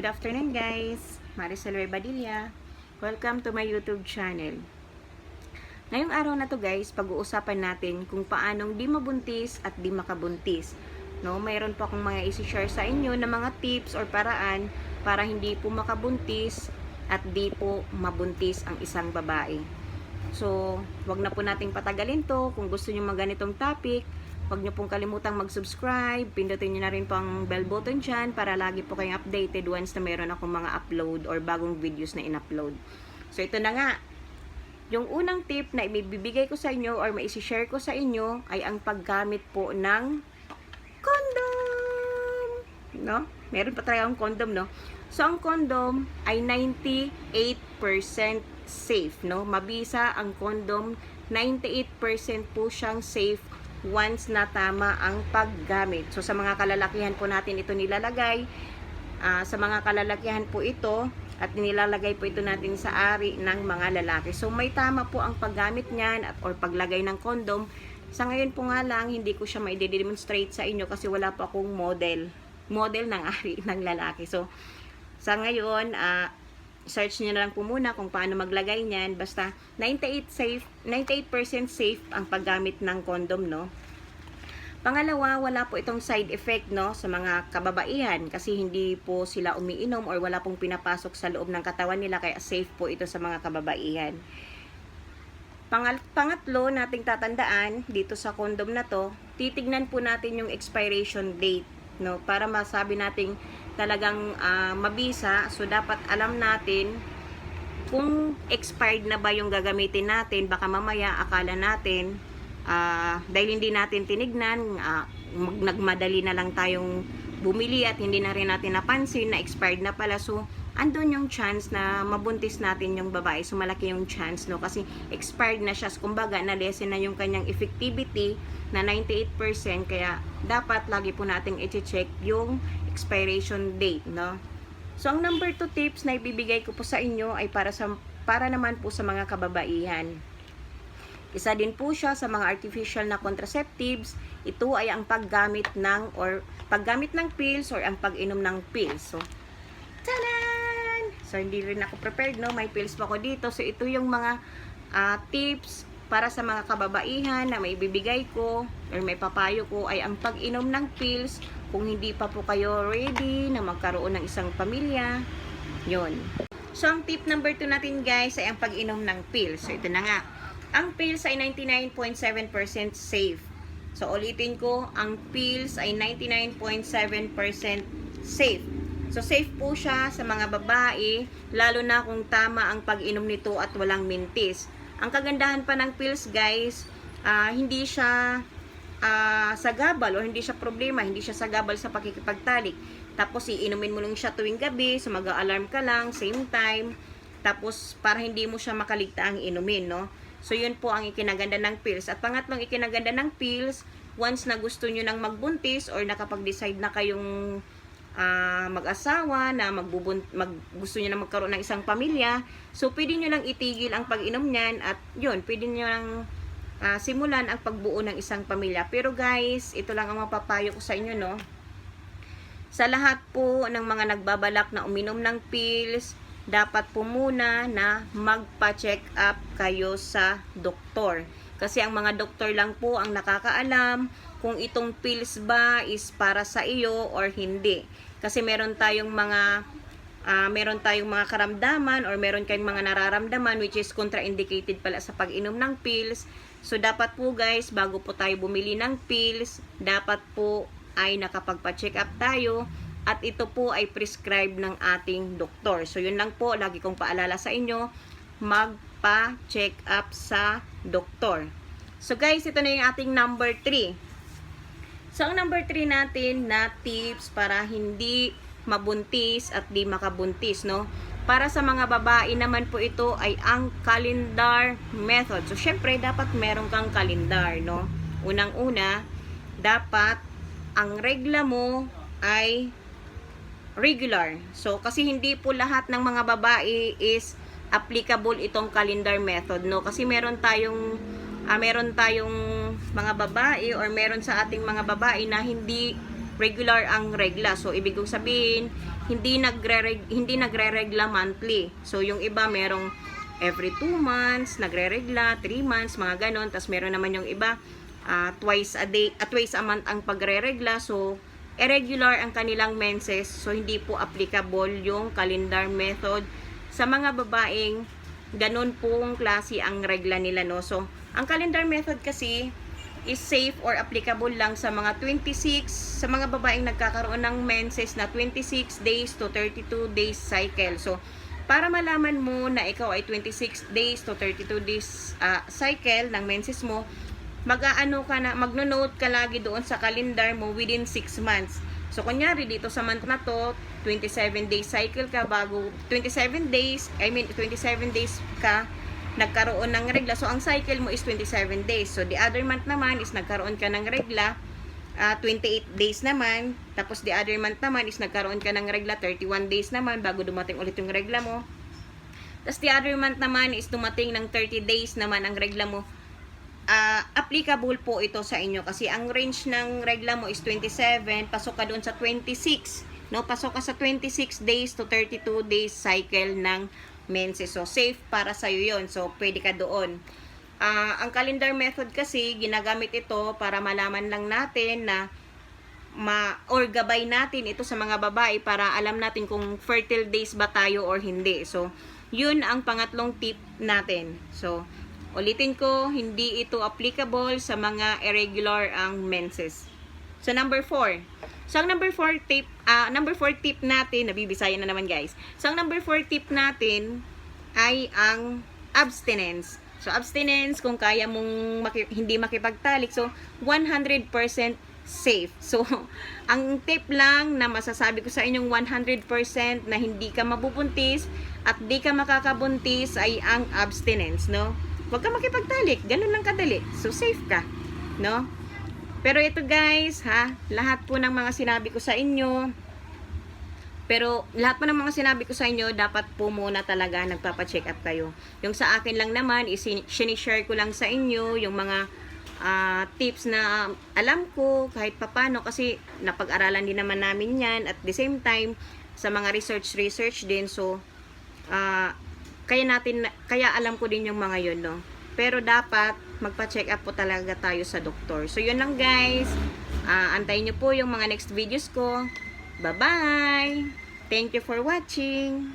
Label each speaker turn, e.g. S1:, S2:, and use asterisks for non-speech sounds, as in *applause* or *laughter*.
S1: Good afternoon guys, Maricel Rebadilla. Welcome to my YouTube channel. Ngayong araw na to guys, pag-uusapan natin kung paanong di mabuntis at di makabuntis. No, mayroon po akong mga isi-share sa inyo na mga tips or paraan para hindi po makabuntis at di po mabuntis ang isang babae. So, wag na po nating patagalin to. Kung gusto niyo mga ganitong topic, Huwag niyo pong kalimutang mag-subscribe. Pindutin niyo na rin po ang bell button dyan para lagi po kayong updated once na meron akong mga upload or bagong videos na in-upload. So, ito na nga. Yung unang tip na ibibigay ko sa inyo or maisi-share ko sa inyo ay ang paggamit po ng condom. No? Meron pa tayong condom, no? So, ang condom ay 98% safe, no? Mabisa ang condom. 98% po siyang safe once na tama ang paggamit. So sa mga kalalakihan po natin ito nilalagay. Ah, sa mga kalalakihan po ito at nilalagay po ito natin sa ari ng mga lalaki. So may tama po ang paggamit niyan at or paglagay ng condom. Sa ngayon po nga lang hindi ko siya mai-demonstrate sa inyo kasi wala pa akong model model ng *laughs* ari ng lalaki. So sa ngayon ah search niyo na lang po muna kung paano maglagay niyan. Basta 98 safe, 98% safe ang paggamit ng condom, no? Pangalawa, wala po itong side effect, no, sa mga kababaihan kasi hindi po sila umiinom or wala pong pinapasok sa loob ng katawan nila kaya safe po ito sa mga kababaihan. Pangal pangatlo nating tatandaan dito sa condom na to, titignan po natin yung expiration date, no, para masabi nating talagang ah, mabisa. So, dapat alam natin kung expired na ba yung gagamitin natin. Baka mamaya akala natin, ah, dahil hindi natin tinignan, mag- nagmadali na lang tayong bumili at hindi na rin natin napansin na expired na pala. So, andun yung chance na mabuntis natin yung babae. So, malaki yung chance, no? Kasi expired na siya. Kumbaga, na-lessen na yung kanyang effectivity na 98%. Kaya, dapat lagi po nating i-check yung expiration date, no? So, ang number 2 tips na ibibigay ko po sa inyo ay para sa para naman po sa mga kababaihan. Isa din po siya sa mga artificial na contraceptives. Ito ay ang paggamit ng or paggamit ng pills or ang pag-inom ng pills. So, tadan! So, hindi rin ako prepared, no? May pills pa ako dito. So, ito yung mga ah, tips para sa mga kababaihan na may bibigay ko or may papayo ko ay ang pag-inom ng pills kung hindi pa po kayo ready na magkaroon ng isang pamilya. Yon. So, ang tip number 2 natin guys ay ang pag-inom ng pills. So, ito na nga. Ang pills ay 99.7% safe. So, ulitin ko, ang pills ay 99.7% safe. So, safe po siya sa mga babae, lalo na kung tama ang pag-inom nito at walang mintis. Ang kagandahan pa ng pills, guys, ah, hindi siya ah, sagabal o hindi siya problema, hindi siya sagabal sa pakikipagtalik. Tapos, iinumin mo lang siya tuwing gabi, so mag-alarm ka lang, same time. Tapos, para hindi mo siya makaligtaang inumin, no? So, yun po ang ikinaganda ng pills. At pangatlong ikinaganda ng pills, once na gusto nyo nang magbuntis or nakapag-decide na kayong ah, mag-asawa na magbubun mag gusto niyo na magkaroon ng isang pamilya, so pwede niyo lang itigil ang pag-inom niyan at yun, pwede niyo lang ah, simulan ang pagbuo ng isang pamilya. Pero guys, ito lang ang mapapayo ko sa inyo, no? Sa lahat po ng mga nagbabalak na uminom ng pills, dapat po muna na magpa-check up kayo sa doktor. Kasi ang mga doktor lang po ang nakakaalam kung itong pills ba is para sa iyo or hindi. Kasi meron tayong mga ah, meron tayong mga karamdaman or meron kayong mga nararamdaman which is contraindicated pala sa pag-inom ng pills. So dapat po guys, bago po tayo bumili ng pills, dapat po ay nakapagpa-check up tayo at ito po ay prescribe ng ating doktor. So yun lang po, lagi kong paalala sa inyo, magpa-check up sa doktor. So guys, ito na yung ating number 3. So ang number 3 natin na tips para hindi mabuntis at di makabuntis, no? Para sa mga babae naman po ito ay ang calendar method. So syempre dapat meron kang calendar, no? Unang-una, dapat ang regla mo ay regular. So, kasi hindi po lahat ng mga babae is applicable itong calendar method, no? Kasi meron tayong ah, meron tayong mga babae or meron sa ating mga babae na hindi regular ang regla. So, ibig kong sabihin, hindi nagre hindi nagre-regla monthly. So, yung iba merong every 2 months, nagre-regla, 3 months, mga ganon. Tapos meron naman yung iba, ah, twice a day, at twice a month ang pagre-regla. So, irregular ang kanilang menses. So, hindi po applicable yung calendar method sa mga babaeng ganun pong klase ang regla nila, no? So, ang calendar method kasi is safe or applicable lang sa mga 26, sa mga babaeng nagkakaroon ng menses na 26 days to 32 days cycle. So, para malaman mo na ikaw ay 26 days to 32 days ah, cycle ng menses mo, mag-aano ka na, magno-note ka lagi doon sa calendar mo within 6 months. So, kunyari, dito sa month na to, 27 days cycle ka bago, 27 days, I mean, 27 days ka nagkaroon ng regla. So, ang cycle mo is 27 days. So, the other month naman is nagkaroon ka ng regla, ah, 28 days naman. Tapos, the other month naman is nagkaroon ka ng regla, 31 days naman bago dumating ulit yung regla mo. Tapos, the other month naman is dumating ng 30 days naman ang regla mo ah, applicable po ito sa inyo kasi ang range ng regla mo is 27, pasok ka doon sa 26, no? Pasok ka sa 26 days to 32 days cycle ng menses. So, safe para sa iyo 'yon. So, pwede ka doon. Ah, ang calendar method kasi ginagamit ito para malaman lang natin na ma or gabay natin ito sa mga babae para alam natin kung fertile days ba tayo or hindi. So, yun ang pangatlong tip natin. So, ulitin ko, hindi ito applicable sa mga irregular ang menses. So, number 4. So, ang number 4 tip, ah number 4 tip natin, nabibisaya na naman guys. So, ang number 4 tip natin ay ang abstinence. So, abstinence, kung kaya mong maki- hindi makipagtalik, so, 100% safe. So, *laughs* ang tip lang na masasabi ko sa inyong 100% na hindi ka mabubuntis at di ka makakabuntis ay ang abstinence, no? Huwag ka makipagtalik. Ganun lang kadali. So, safe ka, no? Pero ito guys, ha, lahat po ng mga sinabi ko sa inyo, pero lahat po ng mga sinabi ko sa inyo, dapat po muna talaga nagpapa-check up kayo. Yung sa akin lang naman, is sinishare ko lang sa inyo yung mga ah, tips na alam ko kahit papano kasi napag-aralan din naman namin yan at the same time sa mga research research din so ah, kaya natin kaya alam ko din yung mga yun no pero dapat magpa-check up po talaga tayo sa doktor. So yun lang guys. Ah, antayin nyo po yung mga next videos ko. Bye bye thank you for watching